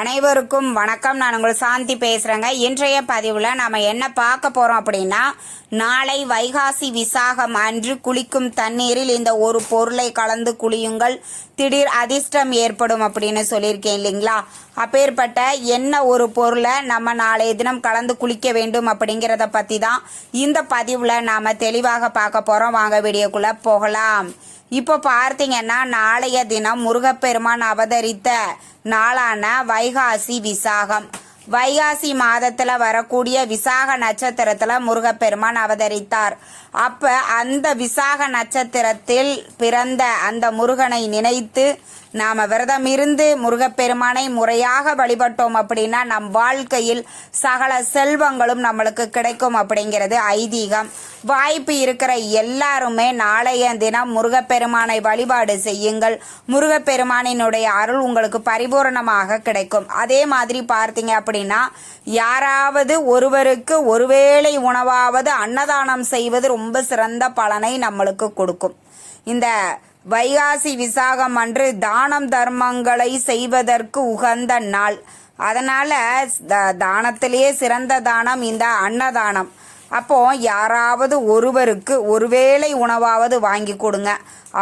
அனைவருக்கும் வணக்கம். நான் உங்கள் சாந்தி பேசுகிறேங்க இன்றைய பதிவில் நாம் என்ன பார்க்க போகிறோம் அப்படின்னா நாளை வைகாசி விசாகம் அன்று குளிக்கும் தண்ணீரில் இந்த ஒரு பொருளை கலந்து குளியுங்கள். திடீர் அதிர்ஷ்டம் ஏற்படும் அப்படின்னு சொல்லியிருக்கேன் இல்லைங்களா? அப்பேற்பட்ட என்ன ஒரு பொருளை நம்ம நாளைய தினம் கலந்து குளிக்க வேண்டும் அப்படிங்கிறத பற்றி தான் இந்த பதிவில் நாம் தெளிவாக பார்க்க போகிறோம் வாங்க வீடியோக்குள்ளே போகலாம். இப்போ பார்த்தீங்கன்னா நாளைய தினம் முருகப்பெருமான் அவதரித்த நாளான வைகாசி விசாகம். வைகாசி மாதத்துல வரக்கூடிய விசாக நட்சத்திரத்துல முருகப்பெருமான் அவதரித்தார். அப்ப அந்த விசாக நட்சத்திரத்தில் பிறந்த அந்த முருகனை நினைத்து நாம விரதம் இருந்து முருகப்பெருமானை முறையாக வழிபட்டோம் அப்படின்னா நம் வாழ்க்கையில் சகல செல்வங்களும் நம்மளுக்கு கிடைக்கும் அப்படிங்கிறது ஐதீகம். வாய்ப்பு இருக்கிற எல்லாருமே நாளைய தினம் முருகப்பெருமானை வழிபாடு செய்யுங்கள். முருகப்பெருமானினுடைய அருள் உங்களுக்கு பரிபூரணமாக கிடைக்கும். அதே மாதிரி பார்த்தீங்க அப்படின்னா யாராவது ஒருவருக்கு ஒருவேளை உணவாவது அன்னதானம் செய்வது ரொம்ப சிறந்த பலனை நம்மளுக்கு கொடுக்கும். இந்த வைகாசி விசாகம் அன்று தானம் தர்மங்களை செய்வதற்கு உகந்த நாள். அதனால த- தானத்திலேயே சிறந்த தானம் இந்த அன்னதானம். அப்போ யாராவது ஒருவருக்கு ஒருவேளை உணவாவது வாங்கி கொடுங்க.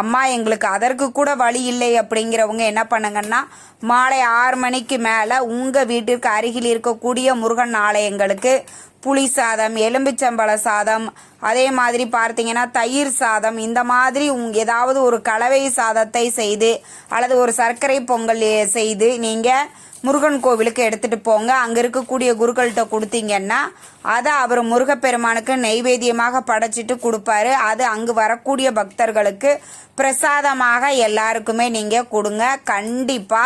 அம்மா எங்களுக்கு அதற்கு கூட வழி இல்லை அப்படிங்கிறவங்க என்ன பண்ணுங்கன்னா மாலை ஆறு மணிக்கு மேலே உங்கள் வீட்டிற்கு அருகில் இருக்கக்கூடிய முருகன் ஆலயங்களுக்கு புளி சாதம் எலும்பிச்சம்பழ சாதம் அதே மாதிரி பார்த்தீங்கன்னா தயிர் சாதம் இந்த மாதிரி உங் ஏதாவது ஒரு கலவை சாதத்தை செய்து அல்லது ஒரு சர்க்கரை பொங்கல் செய்து நீங்கள் முருகன் கோவிலுக்கு எடுத்துட்டு போங்க. அங்க இருக்கக்கூடிய குருக்கள்கிட்ட கொடுத்தீங்கன்னா அதை அவர் முருகப்பெருமானுக்கு நைவேத்தியமாக படைச்சிட்டு கொடுப்பாரு. அது அங்கு வரக்கூடிய பக்தர்களுக்கு பிரசாதமாக எல்லாருக்குமே நீங்க கொடுங்க. கண்டிப்பா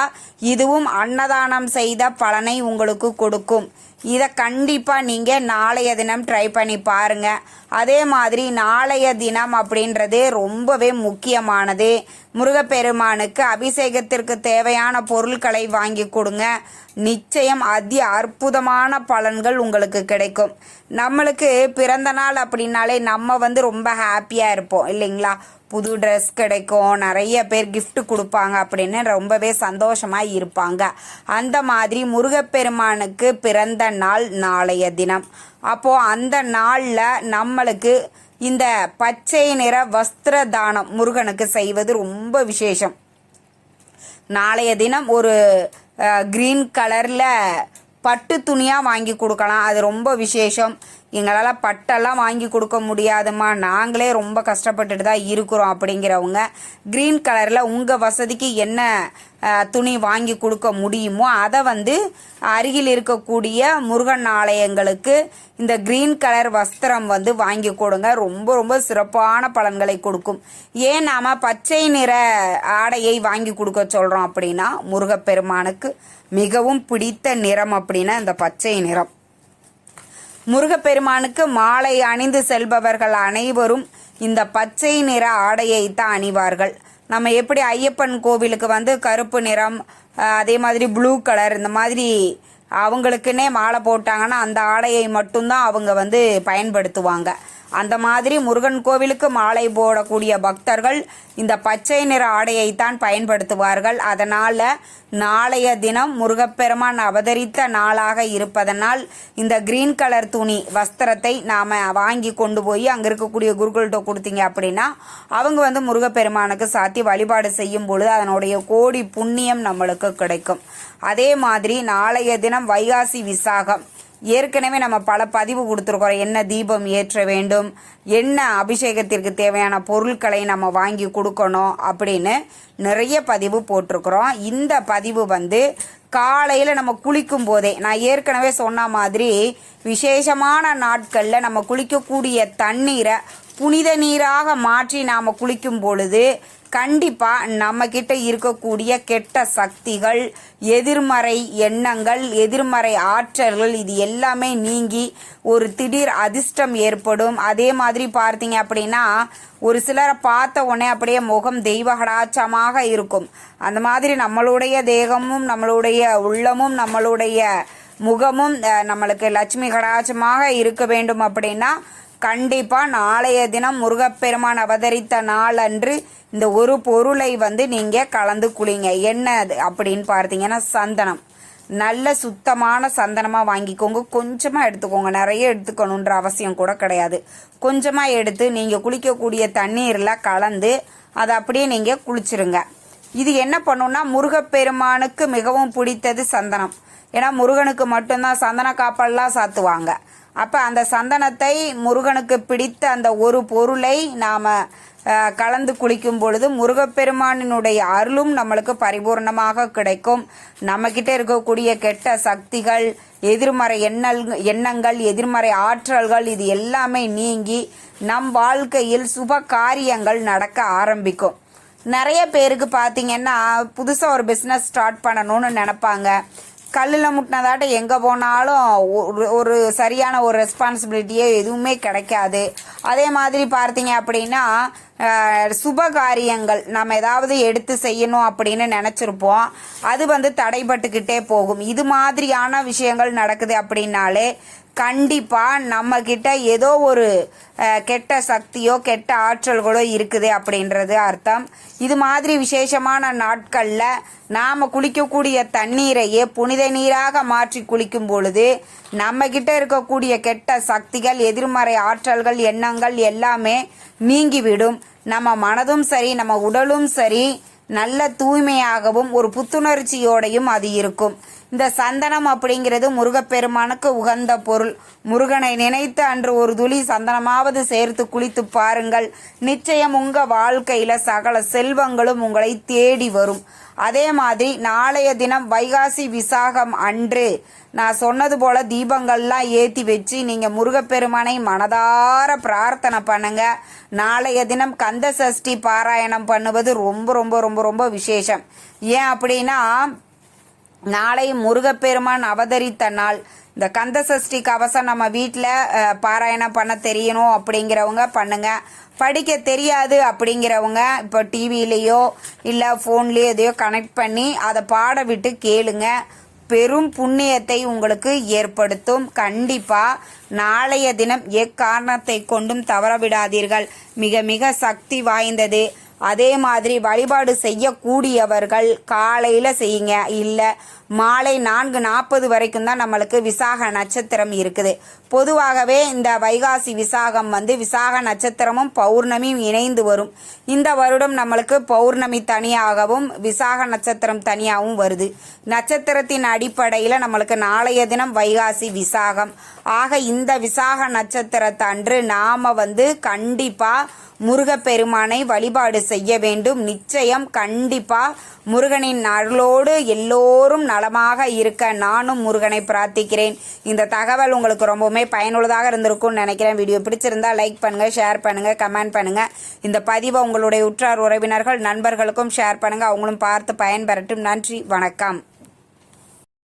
இதுவும் அன்னதானம் செய்த பலனை உங்களுக்கு கொடுக்கும். இதை கண்டிப்பாக நீங்கள் நாளைய தினம் ட்ரை பண்ணி பாருங்கள் அதே மாதிரி நாளைய தினம் அப்படின்றது ரொம்பவே முக்கியமானது. முருகப்பெருமானுக்கு அபிஷேகத்திற்கு தேவையான பொருட்களை வாங்கி கொடுங்க. நிச்சயம் அதி அற்புதமான பலன்கள் உங்களுக்கு கிடைக்கும். நம்மளுக்கு பிறந்த நாள் அப்படின்னாலே நம்ம வந்து ரொம்ப ஹாப்பியாக இருப்போம் இல்லைங்களா? புது ட்ரெஸ் கிடைக்கும் நிறைய பேர் கிஃப்ட் கொடுப்பாங்க அப்படின்னு ரொம்பவே சந்தோஷமாக இருப்பாங்க. அந்த மாதிரி முருகப்பெருமானுக்கு பிறந்த நாள் நாளைய தினம். அப்போது அந்த நாளில் நம்மளுக்கு இந்த பச்சை நிற வஸ்திர தானம் முருகனுக்கு செய்வது ரொம்ப விசேஷம். நாளைய தினம் ஒரு க்ரீன் கலரில் பட்டு துணியாக வாங்கி கொடுக்கலாம். அது ரொம்ப விசேஷம். எங்களால் பட்டெல்லாம் வாங்கி கொடுக்க முடியாதும்மா. நாங்களே ரொம்ப கஷ்டப்பட்டுட்டு தான் இருக்கிறோம் அப்படிங்கிறவங்க. க்ரீன் கலரில் உங்கள் வசதிக்கு என்ன துணி வாங்கி கொடுக்க முடியுமோ அதை வந்து அருகில் இருக்கக்கூடிய முருகன் ஆலயங்களுக்கு இந்த க்ரீன் கலர் வஸ்திரம் வந்து வாங்கி கொடுங்க. ரொம்ப ரொம்ப சிறப்பான பலன்களை கொடுக்கும். ஏன் நாம் பச்சை நிற ஆடையை வாங்கி கொடுக்க சொல்கிறோம் அப்படின்னா முருகப்பெருமானுக்கு மிகவும் பிடித்த நிறம் அப்படின்னா இந்த பச்சை நிறம். முருகப்பெருமானுக்கு மாலை அணிந்து செல்பவர்கள் அனைவரும் இந்த பச்சை நிற ஆடையை தான் அணிவார்கள். நம்ம எப்படி ஐயப்பன் கோவிலுக்கு வந்து கருப்பு நிறம் அதே மாதிரி ப்ளூ கலர் இந்த மாதிரி அவங்களுக்குன்னே மாலை போட்டாங்கன்னா அந்த ஆடையை மட்டும்தான் அவங்க வந்து பயன்படுத்துவாங்க. அந்த மாதிரி முருகன் கோவிலுக்கு மாலை போடக்கூடிய பக்தர்கள் இந்த பச்சை நிற ஆடையைத்தான் பயன்படுத்துவார்கள். அதனால் நாளைய தினம் முருகப்பெருமான் அவதரித்த நாளாக இருப்பதனால் இந்த கிரீன் கலர் துணி வஸ்திரத்தை நாம் வாங்கி கொண்டு போய் அங்கே இருக்கக்கூடிய குருக்கள்கிட்ட கொடுத்தீங்க அப்படின்னா அவங்க வந்து முருகப்பெருமானுக்கு சாத்தி வழிபாடு செய்யும் பொழுது அதனுடைய கோடி புண்ணியம் நம்மளுக்கு கிடைக்கும். அதே மாதிரி நாளைய தினம் வைகாசி விசாகம் ஏற்கனவே நம்ம பல பதிவு கொடுத்துருக்குறோம். என்ன தீபம் ஏற்ற வேண்டும்? என்ன அபிஷேகத்திற்கு தேவையான பொருட்களை நம்ம வாங்கி கொடுக்கணும்? அப்படின்னு நிறைய பதிவு போட்டிருக்கிறோம். இந்த பதிவு வந்து காலையில் நம்ம குளிக்கும் போதே நான் ஏற்கனவே சொன்ன மாதிரி விசேஷமான நாட்களில் நம்ம குளிக்கக்கூடிய தண்ணீரை புனித நீராக மாற்றி நாம் குளிக்கும் பொழுது கண்டிப்பாக நம்மக்கிட்ட இருக்கக்கூடிய கெட்ட சக்திகள் எதிர்மறை எண்ணங்கள் எதிர்மறை ஆற்றல்கள் இது எல்லாமே நீங்கி ஒரு திடீர் அதிர்ஷ்டம் ஏற்படும். அதே மாதிரி பார்த்தீங்க அப்படின்னா ஒரு சிலரை பார்த்த உடனே அப்படியே முகம் தெய்வகடாச்சமாக இருக்கும். அந்த மாதிரி நம்மளுடைய தேகமும் நம்மளுடைய உள்ளமும் நம்மளுடைய முகமும் நம்மளுக்கு லட்சுமி கடாட்சமாக இருக்க வேண்டும் அப்படின்னா கண்டிப்பாக நாளைய தினம் முருகப்பெருமான் அவதரித்த நாள் அன்று இந்த ஒரு பொருளை வந்து நீங்கள் கலந்து குளிங்க. என்ன அது அப்படின்னு பார்த்தீங்கன்னா சந்தனம். நல்ல சுத்தமான சந்தனமாக வாங்கிக்கோங்க. கொஞ்சமாக எடுத்துக்கோங்க. நிறைய எடுத்துக்கணுன்ற அவசியம் கூட கிடையாது. கொஞ்சமாக எடுத்து நீங்கள் குளிக்கக்கூடிய தண்ணீரில் கலந்து அதை அப்படியே நீங்கள் குளிச்சிருங்க. இது என்ன பண்ணுன்னா முருகப்பெருமானுக்கு மிகவும் பிடித்தது சந்தனம். ஏன்னா முருகனுக்கு மட்டும்தான் சந்தன காப்பெல்லாம் சாத்துவாங்க. அப்போ அந்த சந்தனத்தை முருகனுக்கு பிடித்த அந்த ஒரு பொருளை நாம் கலந்து குளிக்கும் பொழுது முருகப்பெருமானினுடைய அருளும் நம்மளுக்கு பரிபூர்ணமாக கிடைக்கும். நம்மக்கிட்ட இருக்கக்கூடிய கெட்ட சக்திகள் எதிர்மறை எண்ணல் எண்ணங்கள் எதிர்மறை ஆற்றல்கள் இது எல்லாமே நீங்கி நம் வாழ்க்கையில் சுப காரியங்கள் நடக்க ஆரம்பிக்கும். நிறைய பேருக்கு பார்த்தீங்கன்னா புதுசாக ஒரு பிஸ்னஸ் ஸ்டார்ட் பண்ணணும்னு நினப்பாங்க. கல்லில் முட்டினதாட்ட எங்கே போனாலும் ஒரு ஒரு சரியான ஒரு ரெஸ்பான்சிபிலிட்டியே எதுவுமே கிடைக்காது. அதே மாதிரி பார்த்தீங்க அப்படின்னா சுப காரியங்கள் நம்ம ஏதாவது எடுத்து செய்யணும் அப்படின்னு நினச்சிருப்போம். அது வந்து தடைபட்டுக்கிட்டே போகும். இது மாதிரியான விஷயங்கள் நடக்குது அப்படின்னாலே கண்டிப்பாக நம்ம கிட்ட ஏதோ ஒரு கெட்ட சக்தியோ கெட்ட ஆற்றல்களோ இருக்குது அப்படின்றது அர்த்தம். இது மாதிரி விசேஷமான நாட்களில் நாம் குளிக்கக்கூடிய தண்ணீரையே புனித நீராக மாற்றி குளிக்கும் பொழுது நம்ம கிட்ட இருக்கக்கூடிய கெட்ட சக்திகள் எதிர்மறை ஆற்றல்கள் எண்ணங்கள் எல்லாமே நீங்கிவிடும். நம்ம மனதும் சரி நம்ம உடலும் சரி நல்ல தூய்மையாகவும் ஒரு புத்துணர்ச்சியோடையும் அது இருக்கும். இந்த சந்தனம் அப்படிங்கிறது முருகப்பெருமானுக்கு உகந்த பொருள். முருகனை நினைத்து அன்று ஒரு துளி சந்தனமாவது சேர்த்து குளித்து பாருங்கள். நிச்சயம் உங்க வாழ்க்கையில சகல செல்வங்களும் உங்களை தேடி வரும். அதே மாதிரி நாளைய தினம் வைகாசி விசாகம் அன்று நான் சொன்னது போல தீபங்கள்லாம் ஏற்றி வச்சு நீங்கள் முருகப்பெருமானை மனதார பிரார்த்தனை பண்ணுங்க. நாளைய தினம் கந்த சஷ்டி பாராயணம் பண்ணுவது ரொம்ப ரொம்ப ரொம்ப ரொம்ப விசேஷம். ஏன் அப்படின்னா நாளை முருகப்பெருமான் அவதரித்த நாள். இந்த கந்த சஷ்டி கவசம் நம்ம வீட்டில் பாராயணம் பண்ண தெரியணும் அப்படிங்கிறவங்க பண்ணுங்க. படிக்க தெரியாது அப்படிங்கிறவங்க இப்போ டிவிலேயோ இல்லை ஃபோன்லேயோ எதையோ கனெக்ட் பண்ணி அதை பாட விட்டு கேளுங்க. பெரும் புண்ணியத்தை உங்களுக்கு ஏற்படுத்தும். கண்டிப்பா நாளைய தினம் எக்காரணத்தை கொண்டும் தவற விடாதீர்கள் மிக மிக சக்தி வாய்ந்தது. அதே மாதிரி வழிபாடு செய்யக்கூடியவர்கள் காலையில் செய்யுங்க. இல்லை மாலை நான்கு நாற்பது வரைக்கும் தான் நம்மளுக்கு விசாக நட்சத்திரம் இருக்குது. பொதுவாகவே இந்த வைகாசி விசாகம் வந்து விசாக நட்சத்திரமும் பௌர்ணமியும் இணைந்து வரும். இந்த வருடம் நம்மளுக்கு பௌர்ணமி தனியாகவும் விசாக நட்சத்திரம் தனியாகவும் வருது. நட்சத்திரத்தின் அடிப்படையில் நம்மளுக்கு நாளைய தினம் வைகாசி விசாகம். ஆக இந்த விசாக நட்சத்திரத்தன்று நாம் வந்து கண்டிப்பாக முருகப்பெருமானை வழிபாடு செய்ய வேண்டும் நிச்சயம் கண்டிப்பா முருகனின் அருளோடு எல்லோரும் நலமாக இருக்க நானும் முருகனை பிரார்த்திக்கிறேன். இந்த தகவல் உங்களுக்கு ரொம்பவுமே பயனுள்ளதாக இருந்திருக்கும்னு நினைக்கிறேன். வீடியோ பிடிச்சிருந்தா லைக் பண்ணுங்கள் ஷேர் பண்ணுங்கள் கமெண்ட் பண்ணுங்கள் இந்த பதிவை உங்களுடைய உற்றார் உறவினர்கள் நண்பர்களுக்கும் ஷேர் பண்ணுங்கள் அவங்களும் பார்த்து பயன்பெறட்டும். நன்றி வணக்கம்.